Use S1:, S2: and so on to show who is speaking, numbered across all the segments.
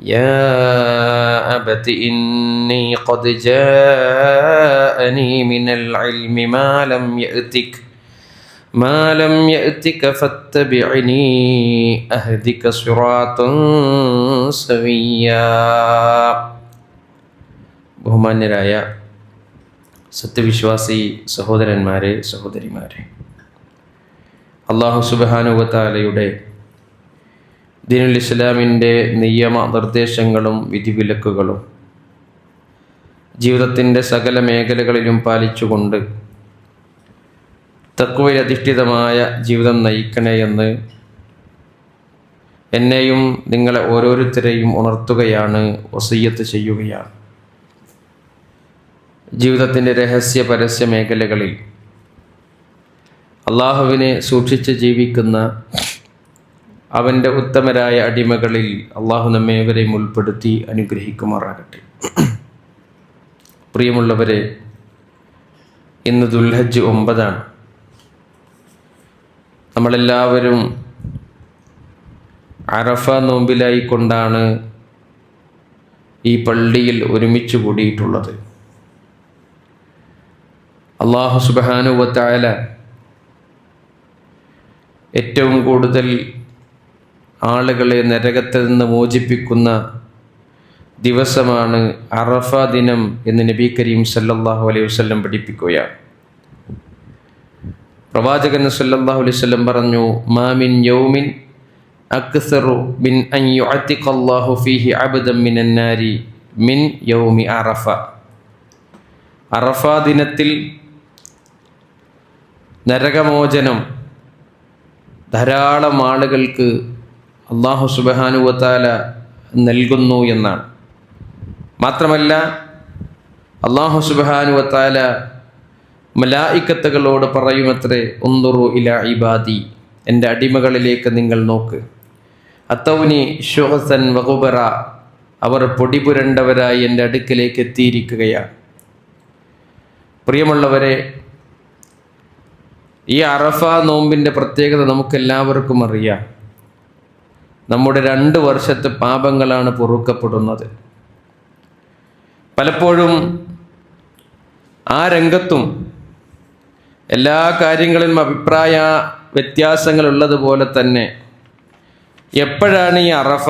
S1: يا أبت إني قد جاءني من العلم ما لم يأتك ما لم يأتك فاتبعني أهدك صراطا سويا ബഹുമാന്യരായ സത്യവിശ്വാസി സഹോദരന്മാരെ സഹോദരിമാരെ അള്ളാഹു സുബാനുവത്താലയുടെ ദീനുൽ ഇസ്ലാമിന്റെ നിയമ നിർദ്ദേശങ്ങളും വിധിവിലക്കുകളും ജീവിതത്തിന്റെ സകല മേഖലകളിലും പാലിച്ചുകൊണ്ട് തക്കുവയിലധിഷ്ഠിതമായ ജീവിതം നയിക്കണേ എന്ന് എന്നെയും നിങ്ങളെ ഓരോരുത്തരെയും ഉണർത്തുകയാണ് ഒസയ്യത്ത് ചെയ്യുകയാണ്. ജീവിതത്തിന്റെ രഹസ്യ പരസ്യ മേഖലകളിൽ അള്ളാഹുവിനെ സൂക്ഷിച്ച് ജീവിക്കുന്ന അവന്റെ ഉത്തമരായ അടിമകളിൽ അള്ളാഹു നമ്മേവരെയും ഉൾപ്പെടുത്തി അനുഗ്രഹിക്കുമാറാകട്ടെ. പ്രിയമുള്ളവരെ ഇന്ന് ദുൽഹജ്ജ് ഒമ്പതാണ്. നമ്മളെല്ലാവരും അറഫ നോമ്പിലായിക്കൊണ്ടാണ് ഈ പള്ളിയിൽ ഒരുമിച്ച് കൂടിയിട്ടുള്ളത്. അള്ളാഹു സുബാനുവത്തായ ഏറ്റവും കൂടുതൽ ആളുകളെ നരകത്തിൽ നിന്ന് മോചിപ്പിക്കുന്ന ദിവസമാണ് അറഫ ദിനം എന്ന് നബി കരീം സല്ലാഹു അലൈഹി വസല്ലം പഠിപ്പിക്കുകയാണ്. പ്രവാചകൻ സല്ലാഹു അലൈഹി വസല്ലം പറഞ്ഞു മാമിൻ യൗമിൻ അക്സറു ബിൻ അൻ ഫീഹി അബ്ദൻ മിൻ യൗമി അറഫ. അറഫ ദിനത്തിൽ നരകമോചനം ധാരാളം ആളുകൾക്ക് അള്ളാഹു സുബഹാനുവത്താല നൽകുന്നു എന്നാണ്. മാത്രമല്ല അള്ളാഹു സുബഹാനുവത്താല മലായിക്കത്തുകളോട് പറയുമത്രേ ഒന്നുറു ഇല ഇബാദി എന്റെ അടിമകളിലേക്ക് നിങ്ങൾ നോക്ക്. അത്തൗനി ഷുഹസൻ വകുബറ അവർ പൊടിപുരണ്ടവരായി എന്റെ അടുക്കിലേക്ക് എത്തിയിരിക്കുകയാണ്. പ്രിയമുള്ളവരെ ഈ അറഫ നോമ്പിന്റെ പ്രത്യേകത നമുക്കെല്ലാവർക്കും അറിയാം. നമ്മുടെ രണ്ട് വർഷത്തെ പാപങ്ങളാണ് പൊറുക്കപ്പെടുന്നത്. പലപ്പോഴും ആ രംഗത്തും എല്ലാ കാര്യങ്ങളിലും അഭിപ്രായ വ്യത്യാസങ്ങൾ ഉള്ളതുപോലെ തന്നെ എപ്പോഴാണ് ഈ അറഫ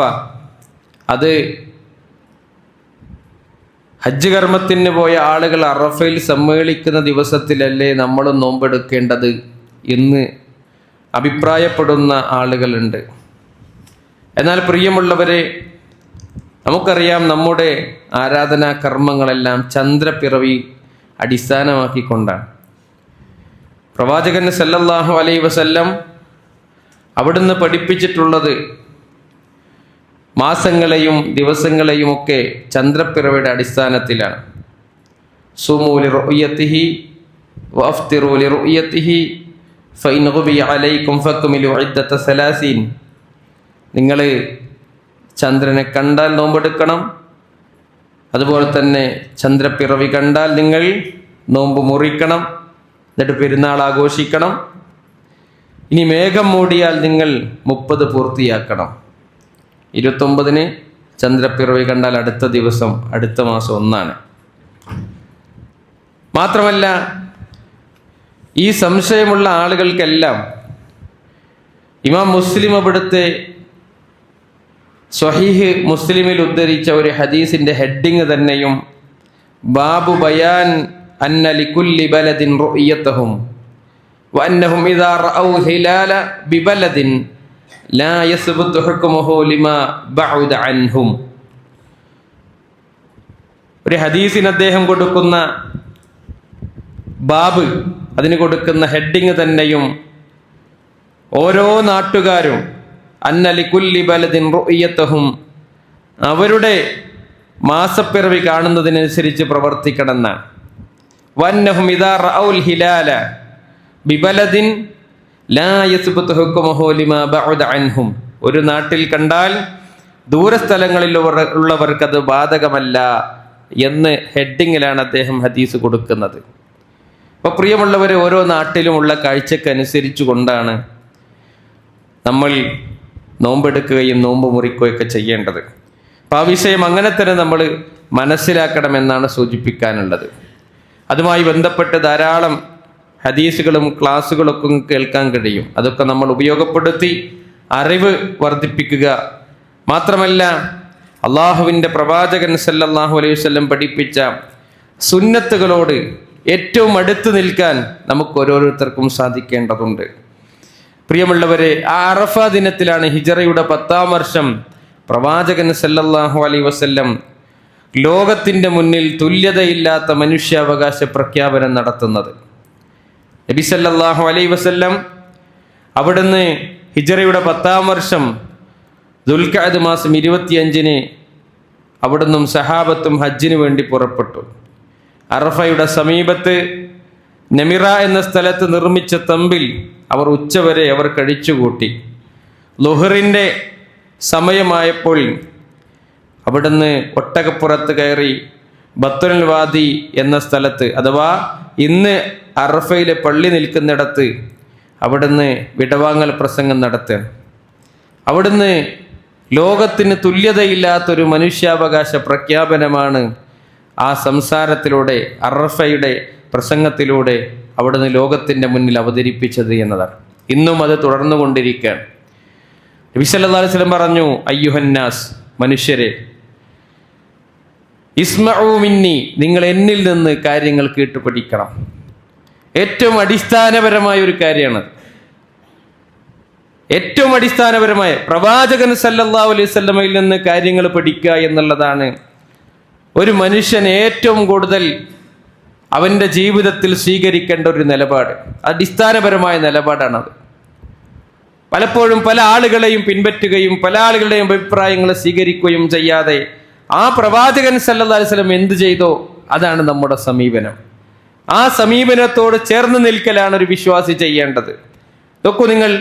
S1: അത് ഹജ്ജ് കർമ്മത്തിന് പോയ ആളുകൾ അറഫയിൽ സമ്മേളിക്കുന്ന ദിവസത്തിലല്ലേ നമ്മൾ നോമ്പെടുക്കേണ്ടത് എന്ന് അഭിപ്രായപ്പെടുന്ന ആളുകളുണ്ട്. എന്നാൽ പ്രിയമുള്ളവരെ നമുക്കറിയാം നമ്മുടെ ആരാധനാ കർമ്മങ്ങളെല്ലാം ചന്ദ്രപ്പിറവി അടിസ്ഥാനമാക്കിക്കൊണ്ടാണ്. പ്രവാചകൻ സല്ലല്ലാഹു അലൈ വസല്ലം അവിടുന്ന് പഠിപ്പിച്ചിട്ടുള്ളത് മാസങ്ങളെയും ദിവസങ്ങളെയും ഒക്കെ ചന്ദ്രപ്പിറവിയുടെ അടിസ്ഥാനത്തിലാണ്. സുമൂലി റൊയ്യത്തിഹി വഫ്തിറൂലി റൊയ്യത്തിഹി ഫൈൻ അലൈക്കും ഫക്കുമിലു ഇദ്ദത്ത സലാസീൻ. നിങ്ങൾ ചന്ദ്രനെ കണ്ടാൽ നോമ്പെടുക്കണം. അതുപോലെ തന്നെ ചന്ദ്രപ്പിറവി കണ്ടാൽ നിങ്ങൾ നോമ്പ് മുറിക്കണം. എന്നിട്ട് പെരുന്നാൾ ആഘോഷിക്കണം. ഇനി മേഘം മൂടിയാൽ നിങ്ങൾ മുപ്പത് പൂർത്തിയാക്കണം. ഇരുപത്തൊമ്പതിന് ചന്ദ്രപ്പിറവി കണ്ടാൽ അടുത്ത ദിവസം അടുത്ത മാസം ഒന്നാണ്. മാത്രമല്ല ഈ സംശയമുള്ള ആളുകൾക്കെല്ലാം ഇമാം മുസ്ലിം അവിടുത്തെ സ്വഹീഹ് മുസ്ലിമിൽ ഉദ്ധരിച്ച ഒരു ഹദീസിന്റെ ഹെഡിങ് തന്നെയും ബാബു ബയാൻ അന്ന ലികുല്ലി ബലദിൻ റുയ്യത്തഹും വഅന്നഹും ഇദാ റഅൗ ഹിലാല ബിബലദിൻ ലാ യസ്ബുതു ഹുക്മുഹു ലിമാ ബഅദ അൻഹും. ഒരു ഹദീസിന് അദ്ദേഹം കൊടുക്കുന്ന ബാബ് അതിന് കൊടുക്കുന്ന ഹെഡിങ് തന്നെയും ഓരോ നാട്ടുകാരും അന്നലിക്കുല്ലി ബലദിൻ റുയ്യത്തഹും അവരുടെ മാസപ്പിറവി കാണുന്നതിനനുസരിച്ച് പ്രവർത്തിക്കണമെന്നാണ്. വന്നഹും ഇദാ റൗൽ ഹിലാല ബിബലദിൻ അൻഹും. ഒരു നാട്ടിൽ കണ്ടാൽ ദൂരസ്ഥലങ്ങളിൽ ഉള്ളവർക്കത് ബാധകമല്ല എന്ന് ഹെഡിങ്ങിലാണ് അദ്ദേഹം ഹദീസ് കൊടുക്കുന്നത്. അപ്പോൾ പ്രിയമുള്ളവരെ ഓരോ നാട്ടിലുമുള്ള കാഴ്ചക്കനുസരിച്ചു കൊണ്ടാണ് നമ്മൾ നോമ്പെടുക്കുകയും നോമ്പ് മുറിക്കുകയൊക്കെ ചെയ്യേണ്ടത്. അപ്പോൾ ആ വിഷയം അങ്ങനെ തന്നെ നമ്മൾ മനസ്സിലാക്കണമെന്നാണ് സൂചിപ്പിക്കാനുള്ളത്. അതുമായി ബന്ധപ്പെട്ട് ധാരാളം ഹദീസുകളും ക്ലാസ്സുകളൊക്കെ കേൾക്കാൻ കഴിയും. അതൊക്കെ നമ്മൾ ഉപയോഗപ്പെടുത്തി അറിവ് വർദ്ധിപ്പിക്കുക. മാത്രമല്ല അള്ളാഹുവിന്റെ പ്രവാചകൻ സല്ലാഹു അലൈഹി വസല്ലം പഠിപ്പിച്ച സുന്നത്തുകളോട് ഏറ്റവും അടുത്ത് നിൽക്കാൻ നമുക്ക് ഓരോരുത്തർക്കും സാധിക്കേണ്ടതുണ്ട്. പ്രിയമുള്ളവരെ ആ അറഫ ദിനത്തിലാണ് ഹിജറയുടെ പത്താം വർഷം. പ്രവാചകൻ സല്ലല്ലാഹു അലൈ വസല്ലം ലോകത്തിന്റെ മുന്നിൽ തുല്യതയില്ലാത്ത മനുഷ്യാവകാശ പ്രഖ്യാപനം നടത്തുന്നത്. നബി സല്ലല്ലാഹു അലൈ വസല്ലം അവിടുന്ന് ഹിജറയുടെ പത്താം വർഷം ദുൽഖാദ് മാസം ഇരുപത്തിയഞ്ചിന് അവിടുന്നും സഹാബത്തും ഹജ്ജിന് വേണ്ടി പുറപ്പെട്ടു. അറഫയുടെ സമീപത്ത് നമിറ എന്ന സ്ഥലത്ത് നിർമ്മിച്ച തമ്പിൽ അവർ ഉച്ചവരെ അവർ കഴിച്ചുകൂട്ടി. ലുഹറിന്റെ സമയമായപ്പോൾ അവിടുന്ന് ഒട്ടകപ്പുറത്ത് കയറി ബത്തുൽ വാദി എന്ന സ്ഥലത്ത് അഥവാ ഇന്ന് അറഫയിലെ പള്ളി നിൽക്കുന്നിടത്ത് അവിടുന്ന് വിടവാങ്ങൽ പ്രസംഗം നടത്തുക. അവിടുന്ന് ലോകത്തിന് തുല്യതയില്ലാത്തൊരു മനുഷ്യാവകാശ പ്രഖ്യാപനമാണ് ആ സംസാരത്തിലൂടെ അറഫയുടെ പ്രസംഗത്തിലൂടെ അവിടുന്ന് ലോകത്തിന്റെ മുന്നിൽ അവതരിപ്പിച്ചത് എന്നതാണ്. ഇന്നും അത് തുടർന്നു കൊണ്ടിരിക്കുകയാണ്. വസല്ലം പറഞ്ഞു അയ്യുഹന്നാസ് മനുഷ്യരെ ഇസ്മഊ മിന്നി നിങ്ങൾ എന്നിൽ നിന്ന് കാര്യങ്ങൾ കേട്ട് പഠിക്കണം ഏറ്റവും അടിസ്ഥാനപരമായ ഒരു കാര്യമാണ് ഏറ്റവും അടിസ്ഥാനപരമായ പ്രവാചകൻ സല്ലല്ലാഹു അലൈഹി വസല്ലമയിൽ നിന്ന് കാര്യങ്ങൾ പഠിക്കുക എന്നുള്ളതാണ് ഒരു മനുഷ്യൻ ഏറ്റവും കൂടുതൽ അവന്റെ ജീവിതത്തിൽ സ്വീകരിക്കേണ്ട ഒരു നിലപാട്. അടിസ്ഥാനപരമായ നിലപാടാണത്. പലപ്പോഴും പല ആളുകളെയും പിൻപറ്റുകയും പല ആളുകളുടെയും അഭിപ്രായങ്ങൾ സ്വീകരിക്കുകയും ചെയ്യാതെ ആ പ്രവാചകൻ സല്ലല്ലാഹു അലൈഹി വസല്ലം എന്ത് ചെയ്തോ അതാണ് നമ്മുടെ സമീപനം. ആ സമീപനത്തോട് ചേർന്ന് നിൽക്കലാണ് ഒരു വിശ്വാസി ചെയ്യേണ്ടത്. നോക്കൂ നിങ്ങൾ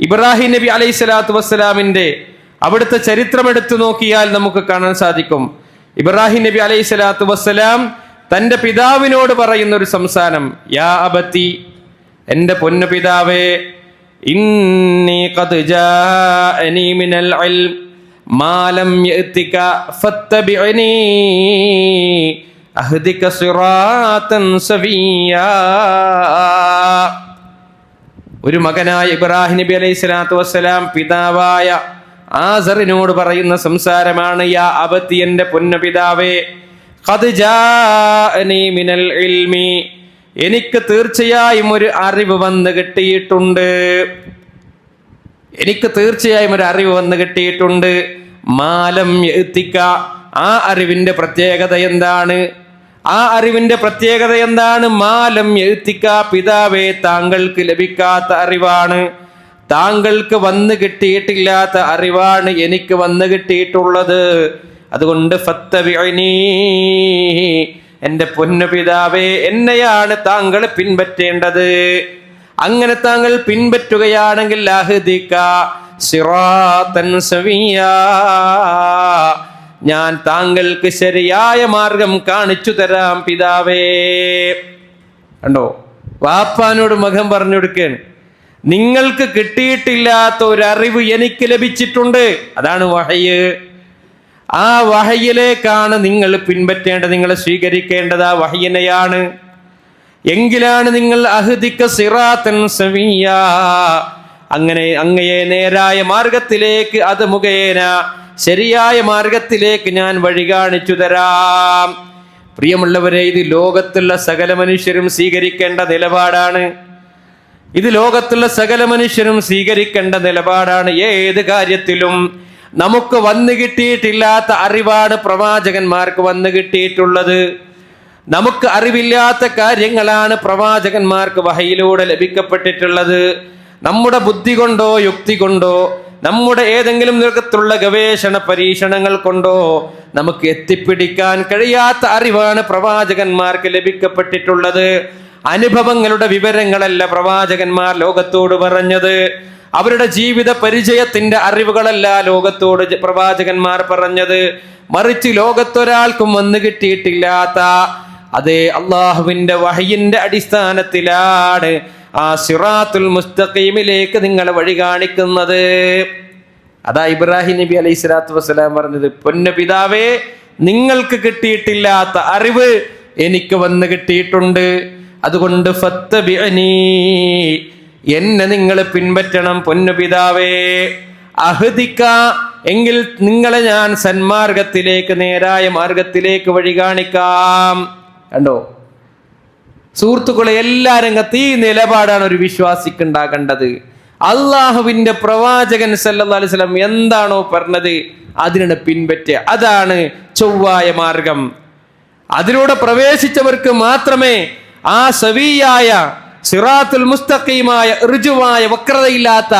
S1: ഇബ്രാഹിം നബി അലൈഹി സ്വലാത്തു വസ്സലാമിന്റെ അവിടുത്തെ ചരിത്രം എടുത്തു നോക്കിയാൽ നമുക്ക് കാണാൻ സാധിക്കും. ഇബ്രാഹിം നബി അലൈഹി സ്വലാത്തു വസ്സലാം തന്റെ പിതാവിനോട് പറയുന്ന ഒരു സംസാരം യാ അബത്തി എന്റെ പൊന്നു പിതാവേ ഒരു മകനായ ഇബ്രാഹിം നബി അലൈഹി സ്വലാത്തു വസ്സലാം പിതാവായ ആസറിനോട് പറയുന്ന സംസാരമാണ് യാ അബത്തി എന്റെ പൊന്നു പിതാവേ ഇൽമി. എനിക്ക് തീർച്ചയായും ഒരു അറിവ് വന്ന് കിട്ടിയിട്ടുണ്ട്. എനിക്ക് തീർച്ചയായും ഒരു അറിവ് വന്ന് കിട്ടിയിട്ടുണ്ട്. മാലം എത്തിക്ക. ആ അറിവിന്റെ പ്രത്യേകത എന്താണ്? ആ അറിവിന്റെ പ്രത്യേകത എന്താണ്? മാലം എഴുത്തിക്ക പിതാവേ താങ്കൾക്ക് ലഭിക്കാത്ത അറിവാണ്. താങ്കൾക്ക് വന്നു കിട്ടിയിട്ടില്ലാത്ത അറിവാണ് എനിക്ക് വന്നു കിട്ടിയിട്ടുള്ളത്. അതുകൊണ്ട് എന്റെ പൊന്നു പിതാവേ എന്നെയാണ് താങ്കൾ പിൻപറ്റേണ്ടത്. അങ്ങനെ താങ്കൾ പിൻപറ്റുകയാണെങ്കിൽ. ഞാൻ താങ്കൾക്ക് ശരിയായ മാർഗം കാണിച്ചു തരാം പിതാവേ. കണ്ടോ? വാപ്പാനോട് മകൻ പറഞ്ഞു കൊടുക്കുകയാണ് നിങ്ങൾക്ക് കിട്ടിയിട്ടില്ലാത്ത ഒരു അറിവ് എനിക്ക് ലഭിച്ചിട്ടുണ്ട്. അതാണ് വഹയ്. ആ വഹയിലേക്കാണ് നിങ്ങൾ പിൻപറ്റേണ്ടത് നിങ്ങൾ സ്വീകരിക്കേണ്ടത്. ആ വഹയിനെയാണ്. എങ്കിലാണ് നിങ്ങൾ അഹദിക്ക സിറാത്തൻ സമീയ അങ്ങനെ അങ്ങയെ നേരായ മാർഗത്തിലേക്ക് അത് മുഖേന ശരിയായ മാർഗത്തിലേക്ക് ഞാൻ വഴി കാണിച്ചു തരാം. പ്രിയമുള്ളവരെ ഇത് ലോകത്തുള്ള സകല മനുഷ്യരും സ്വീകരിക്കേണ്ട നിലപാടാണ്. ഇത് ലോകത്തുള്ള സകല മനുഷ്യരും സ്വീകരിക്കേണ്ട നിലപാടാണ്. ഏത് കാര്യത്തിലും നമുക്ക് വന്നു കിട്ടിയിട്ടില്ലാത്ത അറിവാണ് പ്രവാചകന്മാർക്ക് വന്നു കിട്ടിയിട്ടുള്ളത്. നമുക്ക് അറിവില്ലാത്ത കാര്യങ്ങളാണ് പ്രവാചകന്മാർക്ക് വഹയിലൂടെ ലഭിക്കപ്പെട്ടിട്ടുള്ളത്. നമ്മുടെ ബുദ്ധി കൊണ്ടോ യുക്തി കൊണ്ടോ നമ്മുടെ ഏതെങ്കിലും നിരക്കത്തുള്ള ഗവേഷണ പരീക്ഷണങ്ങൾ കൊണ്ടോ നമുക്ക് എത്തിപ്പിടിക്കാൻ കഴിയാത്ത അറിവാണ് പ്രവാചകന്മാർക്ക് ലഭിക്കപ്പെട്ടിട്ടുള്ളത്. അനുഭവങ്ങളുടെ വിവരങ്ങളല്ല പ്രവാചകന്മാർ ലോകത്തോട് പറഞ്ഞത്. അവരുടെ ജീവിത പരിചയത്തിന്റെ അറിവുകളല്ല ലോകത്തോട് പ്രവാചകന്മാർ പറഞ്ഞത്. മറിച്ച് ലോകത്തൊരാൾക്കും വന്നു കിട്ടിയിട്ടില്ലാത്ത അതേ അള്ളാഹുവിന്റെ വഹയിന്റെ അടിസ്ഥാനത്തിലാണ് ആ സിറാത്തുൽ മുസ്തഖീമിലേക്ക് നിങ്ങളെ വഴി കാണിക്കുന്നത്. അതാ ഇബ്രാഹിം നബി അലൈഹി സ്വലാത്തു വസ്സലാം പറഞ്ഞത് പൊന്ന പിതാവേ നിങ്ങൾക്ക് കിട്ടിയിട്ടില്ലാത്ത അറിവ് എനിക്ക് വന്ന് കിട്ടിയിട്ടുണ്ട്. അതുകൊണ്ട് എന്നെ നിങ്ങൾ പിൻപറ്റണം പൊന്നു പിതാവേ. അഹദിക്ക എങ്കിൽ നിങ്ങളെ ഞാൻ സന്മാർഗത്തിലേക്ക് നേരായ മാർഗത്തിലേക്ക് വഴി കാണിക്കാം. കണ്ടോ? സുഹൃത്തുക്കളെ എല്ലാ രംഗത്ത് ഈ നിലപാടാണ് ഒരു വിശ്വാസിക്ക് ഉണ്ടാകേണ്ടത്. അള്ളാഹുവിന്റെ പ്രവാചകൻ അലൈഹി വസല്ലം എന്താണോ പറഞ്ഞത് അതിനാണ് പിൻപറ്റുക അതാണ് ചൊവ്വായ മാർഗം. അതിലൂടെ പ്രവേശിച്ചവർക്ക് മാത്രമേ ആ സവിയായ സിറാത്തുൽ മുസ്തഖീമായ ഋജുവായ വക്രതയില്ലാത്ത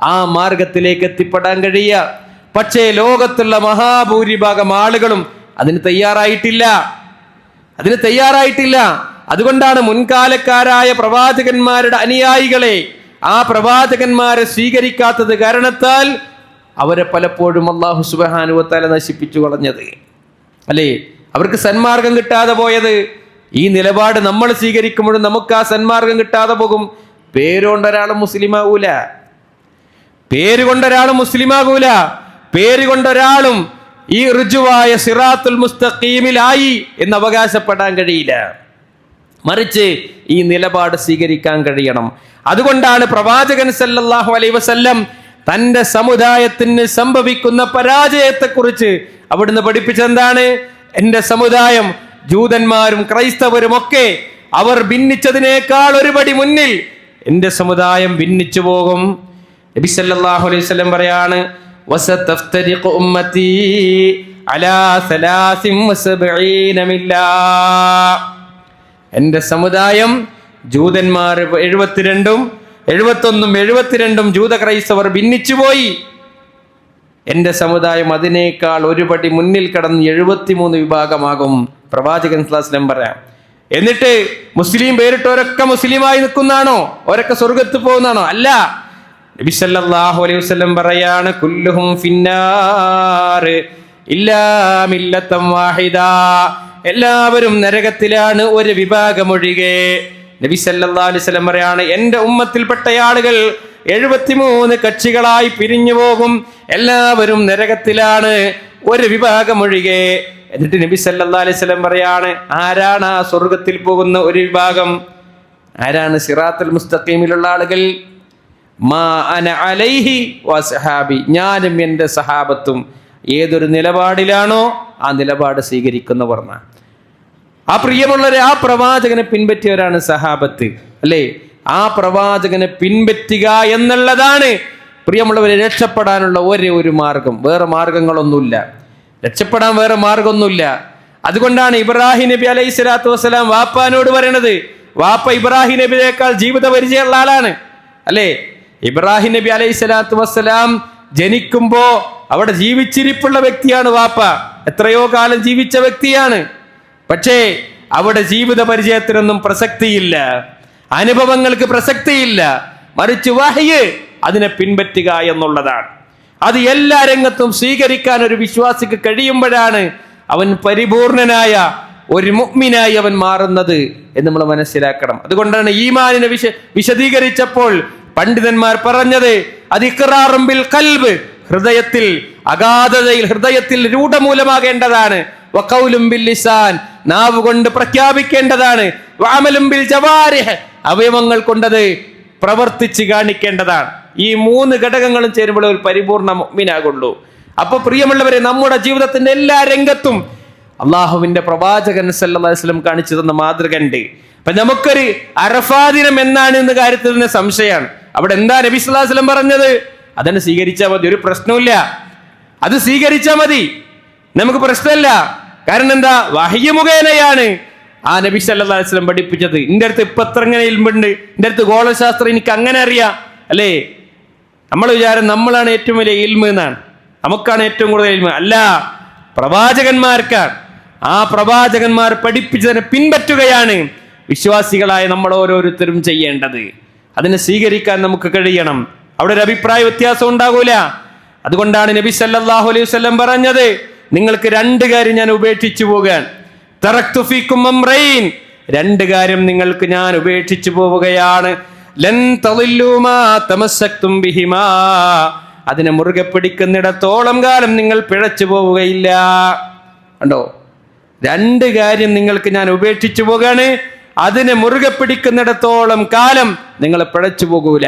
S1: ആ മാർഗത്തിലേക്ക് എത്തിപ്പെടാൻ കഴിയുക പക്ഷേ ലോകത്തുള്ള മഹാഭൂരിഭാഗം ആളുകളും അതിന് തയ്യാറായിട്ടില്ല. അതിന് തയ്യാറായിട്ടില്ല. അതുകൊണ്ടാണ് മുൻകാലക്കാരായ പ്രവാചകന്മാരുടെ അനുയായികളെ ആ പ്രവാചകന്മാരെ സ്വീകരിക്കാത്തത് കാരണത്താൽ അവരെ പലപ്പോഴും അള്ളാഹു സുബഹാനുവത്താല നശിപ്പിച്ചു കളഞ്ഞത്. അല്ലേ? അവർക്ക് സന്മാർഗം കിട്ടാതെ പോയത് ഈ നിലപാട് നമ്മൾ സ്വീകരിക്കുമ്പോഴും നമുക്ക് ആ സന്മാർഗം കിട്ടാതെ പോകും. പേരുകൊണ്ട് ഒരാൾ മുസ്ലിമാകൂല പേര് മുസ്ലിം മുസ്ലിമാകൂല പേര് കൊണ്ടൊരാളും ഈ ഋജുവായ സിറാത്തുൽ മുസ്തഖീമിലായി എന്ന് അവകാശപ്പെടാൻ കഴിയില്ല. മറിച്ച് ഈ നിലപാട് സ്വീകരിക്കാൻ കഴിയണം. അതുകൊണ്ടാണ് പ്രവാചകൻ സല്ലല്ലാഹു അലൈഹി വസല്ലം തന്റെ സമുദായത്തിന് സംഭവിക്കുന്ന പരാജയത്തെക്കുറിച്ച് അവിടുന്ന് പഠിപ്പിച്ചെന്താണ് എന്റെ സമുദായം ജൂതന്മാരും ക്രൈസ്തവരും ഒക്കെ അവർ ഭിന്നിച്ചതിനേക്കാൾ ഒരുപടി മുന്നിൽ എന്റെ സമുദായം ഭിന്നിച്ചു പോകും. നബി സല്ലല്ലാഹു അലൈഹി വസല്ലം പറയാണ് വസതഫ്തരിഖു ഉമ്മത്തി അലാ സലാസിം വസബഈന എന്റെ സമുദായം ജൂതന്മാർ എഴുപത്തിരണ്ടും എഴുപത്തൊന്നും എഴുപത്തിരണ്ടും ജൂത ക്രൈസ്തവർ ഭിന്നിച്ചുപോയി എന്റെ സമുദായം അതിനേക്കാൾ ഒരുപടി മുന്നിൽ കടന്ന് എഴുപത്തിമൂന്ന് വിഭാഗമാകും. പ്രവാചകൻ സ്ലാസ്ലം പറയാം. എന്നിട്ട് മുസ്ലിം പേരിട്ടവരൊക്കെ മുസ്ലിമായി നിൽക്കുന്നതാണോ? അവരൊക്കെ സ്വർഗത്ത് പോകുന്നതാണോ? അല്ല. നബി സല്ലല്ലാഹു അലൈഹി വസല്ലം പറയാണ് കുല്ലുഹും ഫിന്നാർ ഇല്ലാ വാഹിദ. എല്ലാവരും നരകത്തിലാണ് ഒരു വിഭാഗം ഒഴികെ നബി സല്ലല്ലാഹു അലൈഹി വസല്ലം പറയാണ് എന്റെ ഉമ്മത്തിൽപ്പെട്ട ആളുകൾ എഴുപത്തിമൂന്ന് കക്ഷികളായി പിരിഞ്ഞു പോകും. എല്ലാവരും നരകത്തിലാണ് ഒരു വിഭാഗം ഒഴികെ എന്നിട്ട് നബി സല്ലാ അലൈഹി സ്വലം പറയാണ് ആരാണ് ആ സ്വർഗത്തിൽ പോകുന്ന ഒരു വിഭാഗം? ആരാണ് സിറാത്തുൽ മുസ്തഖീമിലുള്ള ആളുകൾ? മാ അന അലൈഹി വസഹാബി ഞാനും എന്റെ സഹാബത്തും. ഏതൊരു നിലപാടിലാണോ ആ നിലപാട് സ്വീകരിക്കുന്നവർ ആ പ്രിയമുള്ളവരെ ആ പ്രവാചകനെ പിൻപറ്റിയവരാണ് സഹാബത്ത് അല്ലേ? ആ പ്രവാചകനെ പിൻപറ്റുക എന്നുള്ളതാണ് പ്രിയമുള്ളവരെ രക്ഷപ്പെടാനുള്ള ഒരേ ഒരു മാർഗം. വേറെ മാർഗങ്ങളൊന്നുമില്ല. രക്ഷപ്പെടാൻ വേറെ മാർഗമൊന്നുമില്ല. അതുകൊണ്ടാണ് ഇബ്രാഹിം നബി അലൈഹി സ്വലാത്തു വസ്സലാം വാപ്പാനോട് പറയണത് വാപ്പ ഇബ്രാഹിം നബിയേക്കാൾ ജീവിത പരിചയമുള്ള ആളാണ്. അല്ലേ? ഇബ്രാഹിം നബി അലൈഹി സ്വലാത്തു വസ്സലാം ജനിക്കുമ്പോ അവിടെ ജീവിച്ചിരിപ്പുള്ള വ്യക്തിയാണ് വാപ്പ. എത്രയോ കാലം ജീവിച്ച വ്യക്തിയാണ്. പക്ഷേ അവിടെ ജീവിത പരിചയത്തിനൊന്നും പ്രസക്തിയില്ല. അനുഭവങ്ങൾക്ക് പ്രസക്തിയില്ല. മറിച്ച് വഹയ് അതിനെ പിൻപറ്റുക എന്നുള്ളതാണ്. അത് എല്ലാ രംഗത്തും സ്വീകരിക്കാൻ ഒരു വിശ്വാസിക്ക് കഴിയുമ്പോഴാണ് അവൻ പരിപൂർണനായ ഒരു മുഗ്മിനായി അവൻ മാറുന്നത് എന്ന് നമ്മൾ മനസ്സിലാക്കണം. അതുകൊണ്ടാണ് ഈമാനിനെ വിശ വിശദീകരിച്ചപ്പോൾ പണ്ഡിതന്മാർ പറഞ്ഞത് അത് ഇഖ്റാറും ബിൽ കൽബ് ഹൃദയത്തിൽ അഗാധതയിൽ ഹൃദയത്തിൽ രൂഢമൂലമാകേണ്ടതാണ്. ലിസാൻ നാവ് കൊണ്ട് പ്രഖ്യാപിക്കേണ്ടതാണ് വാമലുംബിൽ ജവാരിഹ് അവയവങ്ങൾ കൊണ്ടത് പ്രവർത്തിച്ച് കാണിക്കേണ്ടതാണ്. ഈ മൂന്ന് ഘടകങ്ങളും ചേരുമ്പോൾ ഒരു പരിപൂർണ മുഅ്മിനാകുള്ളൂ. അപ്പൊ പ്രിയമുള്ളവരെ നമ്മുടെ ജീവിതത്തിന്റെ എല്ലാ രംഗത്തും അള്ളാഹുവിന്റെ പ്രവാചകൻ സല്ലാസ്ലം കാണിച്ചു തന്ന മാതൃക ഉണ്ട്. അപ്പൊ നമുക്കൊരു അറഫാദിനം എന്നാണ് എന്ന കാര്യത്തിൽ തന്നെ സംശയമാണ്. അവിടെ എന്താ നബി സ്വല്ലാസ്ലം പറഞ്ഞത്? അതന്നെ സ്വീകരിച്ചാൽ മതി ഒരു പ്രശ്നമില്ല അത് സ്വീകരിച്ചാൽ മതി. നമുക്ക് പ്രശ്നമല്ല. കാരണം എന്താ? വാഹ്യ മുഖേനയാണ്. ആ നബി വസല്ലം പഠിപ്പിച്ചത്. എന്റെ അടുത്ത് ഇപ്പൊ എത്ര ഇങ്ങനെ ഇൽമുണ്ട്? എന്റെ അടുത്ത് ഗോളശാസ്ത്രം എനിക്ക് അങ്ങനെ അറിയാം. അല്ലേ? നമ്മൾ വിചാരം നമ്മളാണ് ഏറ്റവും വലിയ ഇൽമ എന്നാണ്. നമുക്കാണ് ഏറ്റവും കൂടുതൽ ഇൽമ. അല്ല പ്രവാചകന്മാർക്കാണ്. ആ പ്രവാചകന്മാർ പഠിപ്പിച്ചതിനെ പിൻപറ്റുകയാണ് വിശ്വാസികളായ നമ്മൾ ഓരോരുത്തരും ചെയ്യേണ്ടത്. അതിനെ സ്വീകരിക്കാൻ നമുക്ക് കഴിയണം. അവിടെ ഒരു അഭിപ്രായ വ്യത്യാസം ഉണ്ടാകൂല. അതുകൊണ്ടാണ് നബി സല്ലാഹു അലൈഹി വസല്ലം പറഞ്ഞത് നിങ്ങൾക്ക് രണ്ട് കാര്യം ഞാൻ ഉപേക്ഷിച്ചു പോകാൻ. രണ്ട് കാര്യം നിങ്ങൾക്ക് ഞാൻ ഉപേക്ഷിച്ചു പോവുകയാണ്. അതിനെ മുറുകെ പിടിക്കുന്നിടത്തോളം കാലം നിങ്ങൾ പിഴച്ചു പോവുകയില്ല. കണ്ടോ? രണ്ട് കാര്യം നിങ്ങൾക്ക് ഞാൻ ഉപേക്ഷിച്ചു പോകാണ് അതിനെ മുറുകെ പിടിക്കുന്നിടത്തോളം കാലം നിങ്ങൾ പിഴച്ചു പോകൂല.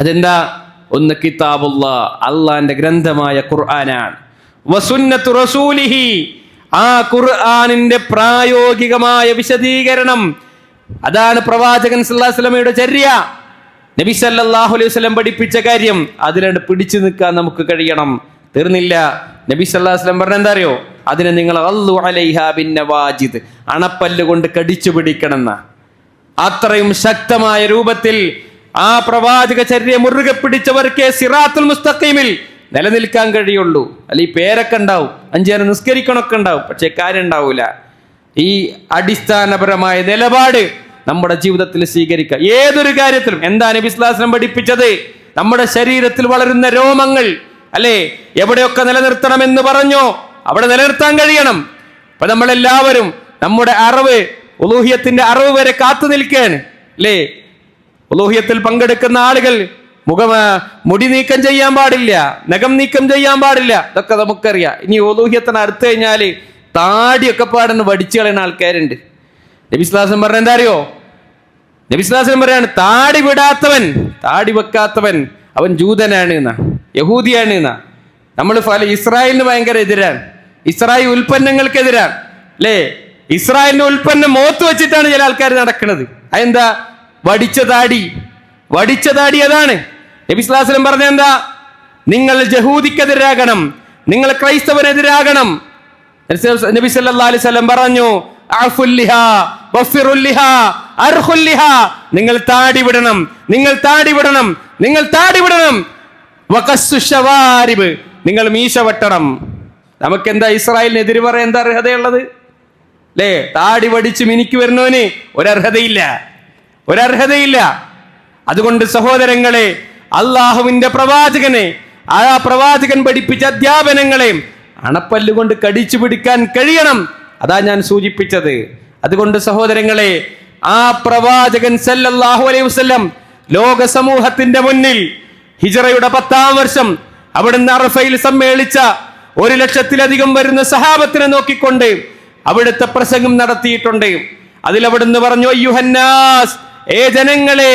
S1: അതെന്താ? ഒന്ന് കിതാബുള്ള അള്ളാന്റെ ഗ്രന്ഥമായ ഖുർആനാണ്. വസുന്നത്തു റസൂലിഹി ആ ഖുർആാനിന്റെ പ്രായോഗികമായ വിശദീകരണം. അതാണ് പ്രവാചകൻ സല്ലാസ്ലമയുടെ ചര്യ. നബി സല്ലല്ലാഹു അലൈഹി വസല്ലം പഠിപ്പിച്ച കാര്യം. അതിലാണ് പിടിച്ചു നിൽക്കാൻ നമുക്ക് കഴിയണം. തീർന്നില്ല. നബി വസല്ലം പറഞ്ഞ എന്താ അറിയോ അതിനെ നിങ്ങൾ അല്ലു അലൈഹ ബിൻ നവാജിദ് അണപ്പല്ല് കൊണ്ട് കടിച്ചു പിടിക്കണം എന്നാ അത്രയും ശക്തമായ രൂപത്തിൽ ആ പ്രവാചക ചര്യ മുറുകെ പിടിച്ചവർക്ക് സിറാത്തുൽ മുസ്തഖീമിൽ നിലനിൽക്കാൻ കഴിയുള്ളൂ. അല്ല ഈ പേരൊക്കെ ഉണ്ടാവും. അഞ്ചേരം നിസ്കരിക്കണമൊക്കെ ഉണ്ടാവും. പക്ഷെ കാര്യം ഉണ്ടാവൂല ഈ അടിസ്ഥാനപരമായ നിലപാട് നമ്മുടെ ജീവിതത്തിൽ സ്വീകരിക്കുക. ഏതൊരു കാര്യത്തിലും എന്താ നബിസ്ലാസ്ലം പഠിപ്പിച്ചത്? നമ്മുടെ ശരീരത്തിൽ വളരുന്ന രോമങ്ങൾ അല്ലേ എവിടെയൊക്കെ നിലനിർത്തണം എന്ന് പറഞ്ഞോ അവിടെ നിലനിർത്താൻ കഴിയണം. അപ്പൊ നമ്മളെല്ലാവരും നമ്മുടെ അറിവ് ഉലൂഹിയത്തിന്റെ അറിവ് വരെ കാത്തു നിൽക്കുകയാണ്. അല്ലേ ഉലൂഹിയത്തിൽ പങ്കെടുക്കുന്ന ആളുകൾ മുഖം മുടി നീക്കം ചെയ്യാൻ പാടില്ല നഖം നീക്കം ചെയ്യാൻ പാടില്ല. ഇതൊക്കെ നമുക്കറിയാം. ഇനി ഓലൂഹ്യത്തിന് അടുത്ത് കഴിഞ്ഞാൽ താടിയൊക്കെ പാടുന്ന വടിച്ചു കളയുന്ന ആൾക്കാരുണ്ട്. നബിസ്ലാസം പറഞ്ഞ എന്താ അറിയോ? നബിസ്ലാസം പറയാണ് താടി വിടാത്തവൻ താടി വെക്കാത്തവൻ അവൻ ജൂതനാണ് എന്നാ യഹൂദിയാണ് എന്നാ. നമ്മൾ ഫല ഇസ്രായേലിന് ഭയങ്കര എതിരാണ്. ഇസ്രായേൽ ഉൽപ്പന്നങ്ങൾക്കെതിരാണ് അല്ലേ? ഇസ്രായേലിന്റെ ഉൽപ്പന്നം മോത്ത് വെച്ചിട്ടാണ് ചില ആൾക്കാർ നടക്കുന്നത് അതെന്താ? വടിച്ച താടി. വടിച്ച താടി അതാണ്. നബിസ്ലാസ്ലം പറഞ്ഞ എന്താ നിങ്ങൾ ജഹൂദിക്കെതിരാകണം. നിങ്ങൾ ക്രൈസ്തവനെതിരാകണം. നബി സല്ലല്ലാഹു അലൈഹി വസല്ലം പറഞ്ഞു. നിങ്ങൾ താടി വിടണം നിങ്ങൾ താടി വിടണം നിങ്ങൾ താടി വിടണം നിങ്ങൾ മീശ വെട്ടണം. നമുക്കെന്താ ഇസ്രായേലിനെതിരെ പറയാൻ എന്താ അർഹതയുള്ളത്? അല്ലേ താടി വടിച്ച് മിനിക്ക് വരുന്നവന് ഒരർഹതയില്ല. ഒരർഹതയില്ല. അതുകൊണ്ട് സഹോദരങ്ങളെ അള്ളാഹുവിന്റെ പ്രവാചകനെ ആ പ്രവാചകൻ പഠിപ്പിച്ച അധ്യാപനങ്ങളെ അണപ്പല്ലുകൊണ്ട് കടിച്ചു പിടിക്കാൻ കഴിയണം. അതാ ഞാൻ സൂചിപ്പിച്ചത്. അതുകൊണ്ട് സഹോദരങ്ങളെ ആ പ്രവാചകൻ സല്ലല്ലാഹു അലൈഹി വസല്ലം ലോക സമൂഹത്തിന്റെ മുന്നിൽ ഹിജറയുടെ പത്താം വർഷം അവിടുന്ന് അറഫയിൽ സമ്മേളിച്ച ഒരു ലക്ഷത്തിലധികം വരുന്ന സഹാബത്തിനെ നോക്കിക്കൊണ്ട് അവിടുത്തെ പ്രസംഗം നടത്തിയിട്ടുണ്ട്. അതിൽ അവിടുന്ന് പറഞ്ഞു അയ്യുഹന്നാസ് ഏ ജനങ്ങളെ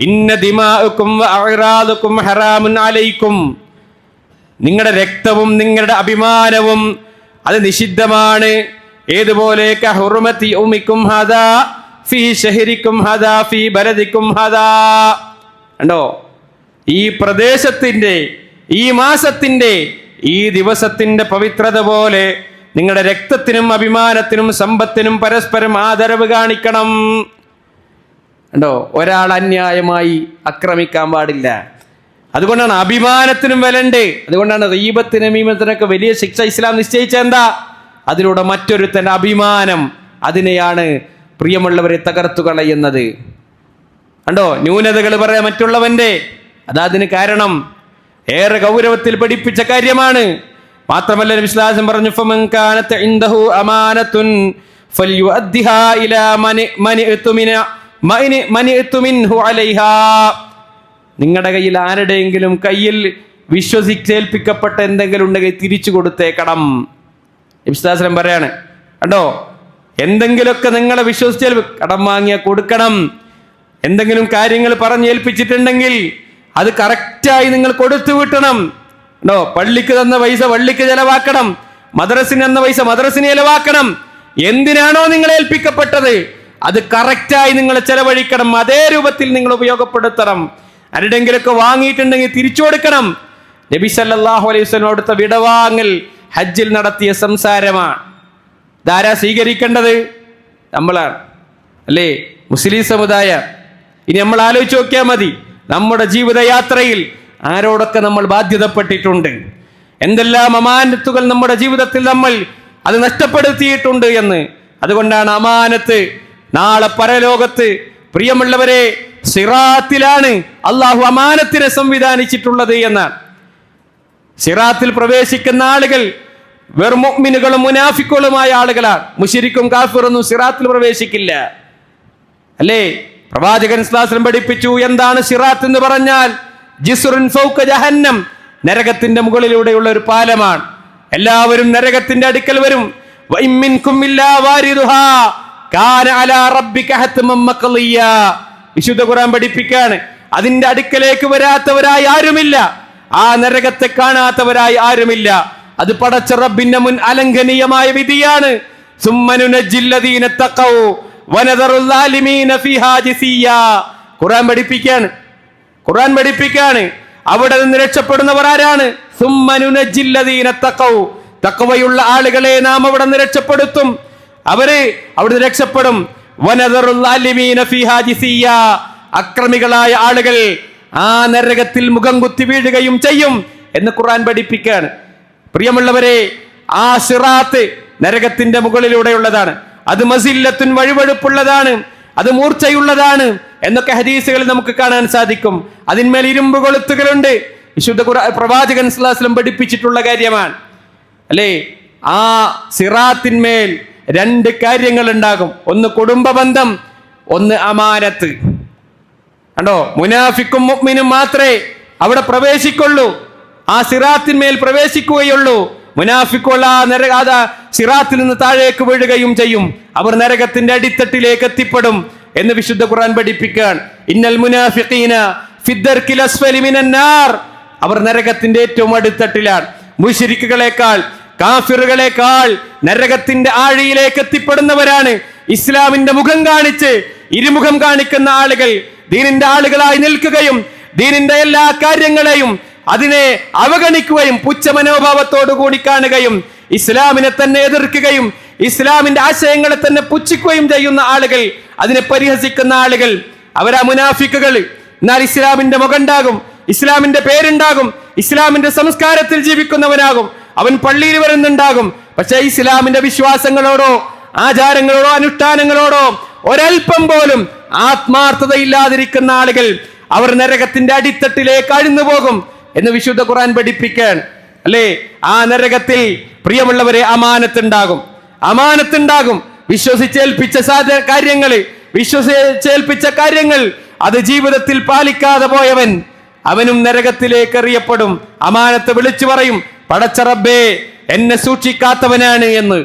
S1: ഇന്ന അഹ്റാദുക്കും അലൈക്കും. നിങ്ങളുടെ രക്തവും നിങ്ങളുടെ അഭിമാനവും അത് നിഷിദ്ധമാണ്. ഏതുപോലെ ഉമിക്കും കണ്ടോ? ഈ പ്രദേശത്തിന്റെ ഈ മാസത്തിന്റെ ഈ ദിവസത്തിന്റെ പവിത്രത പോലെ നിങ്ങളുടെ രക്തത്തിനും അഭിമാനത്തിനും സമ്പത്തിനും പരസ്പരം ആദരവ് കാണിക്കണം. ഉണ്ടോ ഒരാൾ അന്യായമായി ആക്രമിക്കാൻ പാടില്ല. അതുകൊണ്ടാണ് അഭിമാനത്തിനും വിലണ്ട് അതുകൊണ്ടാണ് റീബത്തിന് മീമത്തിനൊക്കെ വലിയ ശിക്ഷ ഇസ്ലാം നിശ്ചയിച്ച എന്താ? അതിലൂടെ മറ്റൊരുത്തന്റെ അഭിമാനം അതിനെയാണ് പ്രിയമുള്ളവരെ തകർത്തു കളയുന്നത്. കണ്ടോ? ന്യൂനതകൾ പറയാം മറ്റുള്ളവന്റെ. അതതിന് കാരണം. ഏറെ ഗൗരവത്തിൽ പഠിപ്പിച്ച കാര്യമാണ്. മാത്രമല്ല വിശ്വാസം പറഞ്ഞു ഫമൻ നിങ്ങളുടെ കയ്യിൽ ആരുടെയെങ്കിലും കയ്യിൽ വിശ്വസിച്ചേൽപ്പിക്കപ്പെട്ട എന്തെങ്കിലും ഉണ്ടെങ്കിൽ തിരിച്ചു കൊടുത്തേക്കണം. വിശ്വാസനം പറയാണ്. കണ്ടോ? എന്തെങ്കിലുമൊക്കെ നിങ്ങളെ വിശ്വസിച്ചേൽ കടം വാങ്ങിയ കൊടുക്കണം. എന്തെങ്കിലും കാര്യങ്ങൾ പറഞ്ഞേൽപ്പിച്ചിട്ടുണ്ടെങ്കിൽ അത് കറക്റ്റായി നിങ്ങൾ കൊടുത്തു വിട്ടണം. കണ്ടോ? പള്ളിക്ക് തന്ന പൈസ പള്ളിക്ക് ചെലവാക്കണം. മദ്രസിന് തന്ന പൈസ മദ്രസിന് ചെലവാക്കണം. എന്തിനാണോ നിങ്ങൾ ഏൽപ്പിക്കപ്പെട്ടത്? അത് കറക്റ്റായി നിങ്ങൾ ചെലവഴിക്കണം. അതേ രൂപത്തിൽ നിങ്ങൾ ഉപയോഗപ്പെടുത്തണം. ആരുടെങ്കിലൊക്കെ വാങ്ങിയിട്ടുണ്ടെങ്കിൽ തിരിച്ചു കൊടുക്കണം. നബി സല്ലാഹു അലൈഹി വസല്ലം അവിടുത്തെ വിടവാങ്ങൽ ഹജ്ജിൽ നടത്തിയ സംസാരമാണ്. ധാരാ സ്വീകരിക്കേണ്ടത്? നമ്മളാണ്. അല്ലേ? മുസ്ലിം സമുദായ. ഇനി നമ്മൾ ആലോചിച്ച് നോക്കിയാൽ മതി. നമ്മുടെ ജീവിതയാത്രയിൽ ആരോടൊക്കെ നമ്മൾ ബാധ്യതപ്പെട്ടിട്ടുണ്ട്? എന്തെല്ലാം അമാനത്തുകൾ നമ്മുടെ ജീവിതത്തിൽ നമ്മൾ അത് നഷ്ടപ്പെടുത്തിയിട്ടുണ്ട് എന്ന്. അതുകൊണ്ടാണ് അമാനത്ത് നാളെ പരലോകത്ത് പ്രിയമുള്ളവരെ സിറാത്തിലാണ് അള്ളാഹു അമാനത്തിനെ സംവിധാനിച്ചിട്ടുള്ളത് എന്നാണ് സിറാത്തിൽ പ്രവേശിക്കുന്ന ആളുകൾ വെറും മുഅ്മിനുകളും മുനാഫിക്കുകളുമായ ആളുകളാണ്. മുഷിരിക്കും കാഫിറൊന്നും സിറാത്തിൽ പ്രവേശിക്കില്ല. അല്ലേ? പ്രവാചകൻ സ്ലാസ്ലം പഠിപ്പിച്ചു എന്താണ് സിറാത്ത് എന്ന് പറഞ്ഞാൽ ജിസ്റുൻ ഫൗക്ക ജഹന്നം. നരകത്തിന്റെ മുകളിലൂടെയുള്ള ഒരു പാലമാണ്. എല്ലാവരും നരകത്തിന്റെ അടുക്കൽ വരും. വിശുദ്ധ ഖുർആൻ പഠിപ്പിക്കാണ്. അതിന്റെ അടുക്കലേക്ക് വരാത്തവരായി ആരുമില്ല. ആ നരകത്തെ കാണാത്തവരായി ആരുമില്ല. അത് പടച്ച റബ്ബിന്റെ മുൻ അലംഘനീയമായ വിധിയാണ്. ഖുറാൻ പഠിപ്പിക്കാണ്. ഖുർആൻ പഠിപ്പിക്കാണ്. അവിടെ നിന്ന് രക്ഷപ്പെടുന്നവർ ആരാണ്? തഖവയുള്ള ആളുകളെ നാം അവിടെ നിന്ന് രക്ഷപ്പെടുത്തും. അവർ അവിടുന്ന് രക്ഷപ്പെടും. അക്രമികളായ ആളുകൾ ആ നരകത്തിൽ മുഖം കുത്തി വീഴുകയും ചെയ്യും എന്ന് ഖുർആൻ പഠിപ്പിക്കുകയാണ്. പ്രിയമുള്ളവരെ ആ സിറാത്ത് നരകത്തിന്റെ മുകളിലൂടെയുള്ളതാണ്. അത് മസില്ലത്തുൻ വഴിവഴുപ്പുള്ളതാണ്. അത് മൂർച്ചയുള്ളതാണ് എന്നൊക്കെ ഹദീസുകൾ നമുക്ക് കാണാൻ സാധിക്കും. അതിന്മേൽ ഇരുമ്പ് കൊളുത്തുകളുണ്ട്. വിശുദ്ധ പ്രവാചകൻ സ്വലാസ്ലം പഠിപ്പിച്ചിട്ടുള്ള കാര്യമാണ്. അല്ലേ? ആ സിറാത്തിന്മേൽ രണ്ട് കാര്യങ്ങൾ ഉണ്ടാകും ഒന്ന് കുടുംബ ബന്ധം ഒന്ന് അമാനത്ത്. കണ്ടോ? മുനാഫിക്കും മുഅ്മിനും മാത്രമേ അവിടെ പ്രവേശിക്കുള്ളൂ. ആ സിറാത്തിന്മേൽ പ്രവേശിക്കുകയുള്ളൂ. മുനാഫിക്കുള്ള ആ നരക അതാ സിറാത്തിൽ നിന്ന് താഴേക്ക് വീഴുകയും ചെയ്യും. അവർ നരകത്തിന്റെ അടിത്തട്ടിലേക്ക് എത്തിപ്പെടും എന്ന് വിശുദ്ധ ഖുർആൻ പഠിപ്പിക്കാൻ ഇന്നൽ മുനാഫിഖീന ഫിദ്ദർക്കിൽ അസ്ഫലി മിനന്നാർ അവർ നരകത്തിന്റെ ഏറ്റവും അടിത്തട്ടിലാണ്. മുഷിരിക്കുകളെക്കാൾ കാഫിറുകളെക്കാൾ നരകത്തിന്റെ ആഴിയിലേക്ക് എത്തിപ്പെടുന്നവരാണ്. ഇസ്ലാമിന്റെ മുഖം കാണിച്ച് ഇരുമുഖം കാണിക്കുന്ന ആളുകൾ ദീനിന്റെ ആളുകളായി നിൽക്കുകയും ദീനിന്റെ എല്ലാ കാര്യങ്ങളെയും അതിനെ അവഗണിക്കുകയും പുച്ഛ മനോഭാവത്തോടു കൂടി കാണുകയും ഇസ്ലാമിനെ തന്നെ എതിർക്കുകയും ഇസ്ലാമിന്റെ ആശയങ്ങളെ തന്നെ പുച്ഛിക്കുകയും ചെയ്യുന്ന ആളുകൾ അതിനെ പരിഹസിക്കുന്ന ആളുകൾ. അവരാ മുനാഫിക്കുകൾ. എന്നാൽ ഇസ്ലാമിന്റെ മുഖണ്ടാകും ഇസ്ലാമിന്റെ പേരുണ്ടാകും ഇസ്ലാമിന്റെ സംസ്കാരത്തിൽ ജീവിക്കുന്നവനാകും. അവൻ പള്ളിയിൽ വരുന്നുണ്ടാകും. പക്ഷേ ഇസ്ലാമിന്റെ വിശ്വാസങ്ങളോടോ ആചാരങ്ങളോടോ അനുഷ്ഠാനങ്ങളോടോ ഒരൽപ്പം പോലും ആത്മാർത്ഥതയില്ലാതിരിക്കുന്ന ആളുകൾ അവർ നരകത്തിന്റെ അടിത്തട്ടിലേക്ക് അഴിഞ്ഞു പോകും എന്ന് വിശുദ്ധ ഖുറാൻ പഠിപ്പിക്കാൻ. അല്ലേ? ആ നരകത്തിൽ പ്രിയമുള്ളവരെ അമാനത്തുണ്ടാകും. അമാനത്തുണ്ടാകും. വിശ്വസിച്ചേൽപ്പിച്ച സാധ കാര്യങ്ങൾ വിശ്വസിച്ചേൽപ്പിച്ച കാര്യങ്ങൾ അത് ജീവിതത്തിൽ പാലിക്കാതെ പോയവൻ അവനും നരകത്തിലേക്ക് എറിയപ്പെടും. അമാനത്ത് വിളിച്ചു പറയും. പടച്ചറബേ എന്നെ സൂക്ഷിക്കാത്തവനാണ് എന്ന്.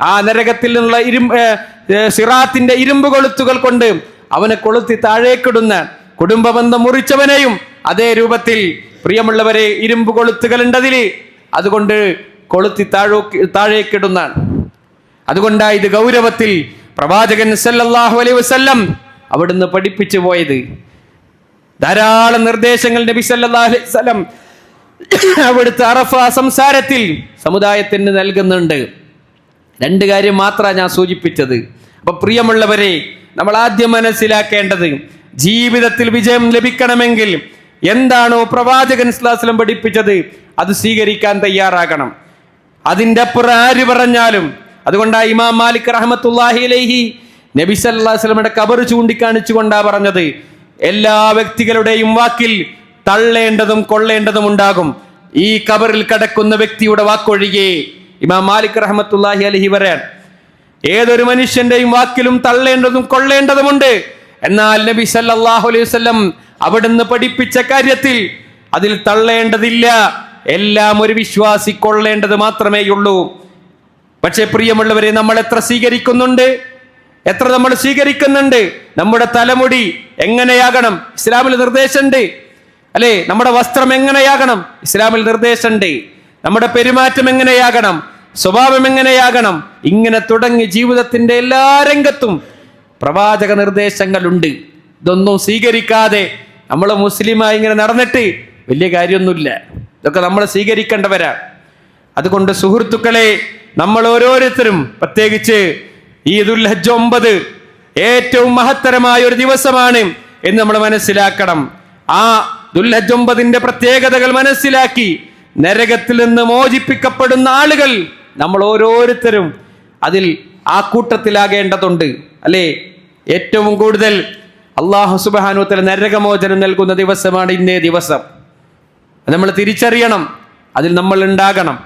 S1: ആ നരകത്തിൽ നിന്നുള്ള ഇരും ഏ, ഏ, സിറാത്തിന്റെ ഇരുമ്പ് കൊളുത്തുകൾ കൊണ്ട് അവനെ കൊളുത്തി താഴേക്കിടുന്ന കുടുംബബന്ധം മുറിച്ചവനെയും അതേ രൂപത്തിൽ പ്രിയമുള്ളവരെ ഇരുമ്പ് കൊളുത്തുകൾ ഉണ്ടതിൽ അതുകൊണ്ട് കൊളുത്തി താഴോ താഴേക്കിടുന്ന അതുകൊണ്ടാണ് ഇത് ഗൗരവത്തിൽ പ്രവാചകൻ സല്ലല്ലാഹു അലൈഹി വസല്ലം അവിടുന്ന് പഠിപ്പിച്ചു പോയത്. ധാരാളം നിർദ്ദേശങ്ങൾ നബി സല്ലല്ലാഹു അലൈഹി വസല്ലം അവിടുത്തെ അറഫ സംസാരത്തിൽ സമുദായത്തിന് നൽകുന്നുണ്ട്. രണ്ട് കാര്യം മാത്രമാണ് ഞാൻ സൂചിപ്പിച്ചത്. അപ്പൊ പ്രിയമുള്ളവരെ നമ്മൾ ആദ്യം മനസ്സിലാക്കേണ്ടത് ജീവിതത്തിൽ വിജയം ലഭിക്കണമെങ്കിൽ എന്താണോ പ്രവാചകൻ സ്ലാസ്ലം പഠിപ്പിച്ചത് അത് സ്വീകരിക്കാൻ തയ്യാറാകണം. അതിന്റെ അപ്പുറം ആര് പറഞ്ഞാലും അതുകൊണ്ടാ ഇമാം മാലിക് റഹമത്തുല്ലാഹിഹി അലൈഹി നബി വസല്ലമയുടെ കബർ ചൂണ്ടിക്കാണിച്ചുകൊണ്ടാ പറഞ്ഞത്. എല്ലാ വ്യക്തികളുടെയും വാക്കിൽ തള്ളേണ്ടതും കൊള്ളേണ്ടതും ഉണ്ടാകും. ഈ കബറിൽ കടക്കുന്ന വ്യക്തിയുടെ വാക്കൊഴികെ ഇമാം മാലിക് റഹമത്തുല്ലാഹി അലഹി പറയാൻ ഏതൊരു മനുഷ്യന്റെയും വാക്കിലും തള്ളേണ്ടതും കൊള്ളേണ്ടതുമുണ്ട്. എന്നാൽ നബി സല്ലാഹു അലൈഹി വസല്ലം അവിടുന്ന് പഠിപ്പിച്ച കാര്യത്തിൽ അതിൽ തള്ളേണ്ടതില്ല. എല്ലാം ഒരു വിശ്വാസി കൊള്ളേണ്ടത് മാത്രമേയുള്ളൂ പക്ഷെ പ്രിയമുള്ളവരെ നമ്മൾ എത്ര സ്വീകരിക്കുന്നുണ്ട്? എത്ര നമ്മൾ സ്വീകരിക്കുന്നുണ്ട്? നമ്മുടെ തലമുടി എങ്ങനെയാകണം? ഇസ്ലാമിൽ നിർദ്ദേശമുണ്ട്. അല്ലേ? നമ്മുടെ വസ്ത്രം എങ്ങനെയാകണം? ഇസ്ലാമിൽ നിർദ്ദേശമുണ്ട്. നമ്മുടെ പെരുമാറ്റം എങ്ങനെയാകണം? സ്വഭാവം എങ്ങനെയാകണം? ഇങ്ങനെ തുടങ്ങി ജീവിതത്തിന്റെ എല്ലാ രംഗത്തും പ്രവാചക നിർദ്ദേശങ്ങളുണ്ട്. ഇതൊന്നും സ്വീകരിക്കാതെ നമ്മൾ മുസ്ലിമായി ഇങ്ങനെ നടന്നിട്ട് വലിയ കാര്യമൊന്നുമില്ല. ഇതൊക്കെ നമ്മൾ സ്വീകരിക്കേണ്ടവരാ. അതുകൊണ്ട് സുഹൃത്തുക്കളെ നമ്മൾ ഓരോരുത്തരും പ്രത്യേകിച്ച് ഈ ദുൽഹജ്ജ് ഒമ്പത് ഏറ്റവും മഹത്തരമായ ഒരു ദിവസമാണ് എന്ന് നമ്മൾ മനസ്സിലാക്കണം. ആ ദുൽഹജ്ജ് ഒമ്പതിന്റെ പ്രത്യേകതകൾ മനസ്സിലാക്കി നരകത്തിൽ നിന്ന് മോചിപ്പിക്കപ്പെടുന്ന ആളുകൾ നമ്മൾ ഓരോരുത്തരും അതിൽ ആ കൂട്ടത്തിലാകേണ്ടതുണ്ട്. അല്ലേ? ഏറ്റവും കൂടുതൽ അള്ളാഹു സുബാനുത്തല നരകമോചനം നൽകുന്ന ദിവസമാണ് ഇന്നേ ദിവസം. നമ്മൾ തിരിച്ചറിയണം. അതിൽ നമ്മൾ ഉണ്ടാകണം.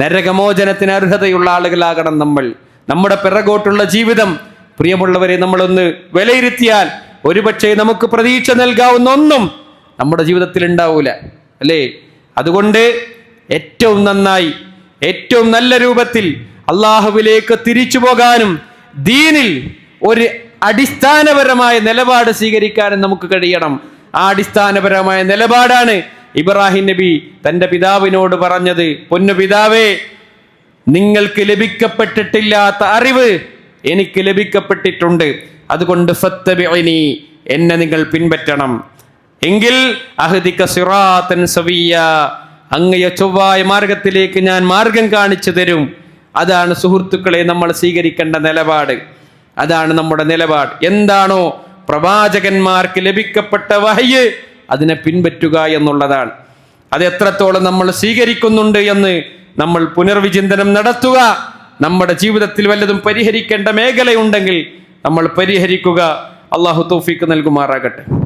S1: നരകമോചനത്തിന് അർഹതയുള്ള ആളുകളാകണം നമ്മൾ. നമ്മുടെ പിറകോട്ടുള്ള ജീവിതം പ്രിയമുള്ളവരെ നമ്മളൊന്ന് വിലയിരുത്തിയാൽ ഒരുപക്ഷെ നമുക്ക് പ്രതീക്ഷ നൽകാവുന്ന ഒന്നും നമ്മുടെ ജീവിതത്തിൽ ഉണ്ടാവൂല. അല്ലേ? അതുകൊണ്ട് ഏറ്റവും നന്നായി ഏറ്റവും നല്ല രൂപത്തിൽ അള്ളാഹുവിലേക്ക് തിരിച്ചു പോകാനും ദീനിൽ ഒരു അടിസ്ഥാനപരമായ നിലപാട് സ്വീകരിക്കാനും നമുക്ക് കഴിയണം. ആ അടിസ്ഥാനപരമായ നിലപാടാണ് ഇബ്രാഹിം നബി തന്റെ പിതാവിനോട് പറഞ്ഞത്. പൊന്നു പിതാവേ നിങ്ങൾക്ക് ലഭിക്കപ്പെട്ടിട്ടില്ലാത്ത അറിവ് എനിക്ക് ലഭിക്കപ്പെട്ടിട്ടുണ്ട്. അതുകൊണ്ട് ഫത്തബിഇനി എന്നെ നിങ്ങൾ പിൻപറ്റണം. എങ്കിൽ അഹദിക സവിയ അങ്ങയ ചൊവ്വായ മാർഗത്തിലേക്ക് ഞാൻ മാർഗം കാണിച്ചു തരും. അതാണ് സുഹൃത്തുക്കളെ നമ്മൾ സ്വീകരിക്കേണ്ട നിലപാട്. അതാണ് നമ്മുടെ നിലപാട്. എന്താണോ പ്രവാചകന്മാർക്ക് ലഭിക്കപ്പെട്ട വഹയ്യ് അതിനെ പിൻപറ്റുക എന്നുള്ളതാണ്. അത് എത്രത്തോളം നമ്മൾ സ്വീകരിക്കുന്നുണ്ട് എന്ന് നമ്മൾ പുനർവിചിന്തനം നടത്തുക. നമ്മുടെ ജീവിതത്തിൽ വല്ലതും പരിഹരിക്കേണ്ട മേഖലയുണ്ടെങ്കിൽ നമ്മൾ പരിഹരിക്കുക. അള്ളാഹു തോഫിക്ക് നൽകുമാറാകട്ടെ.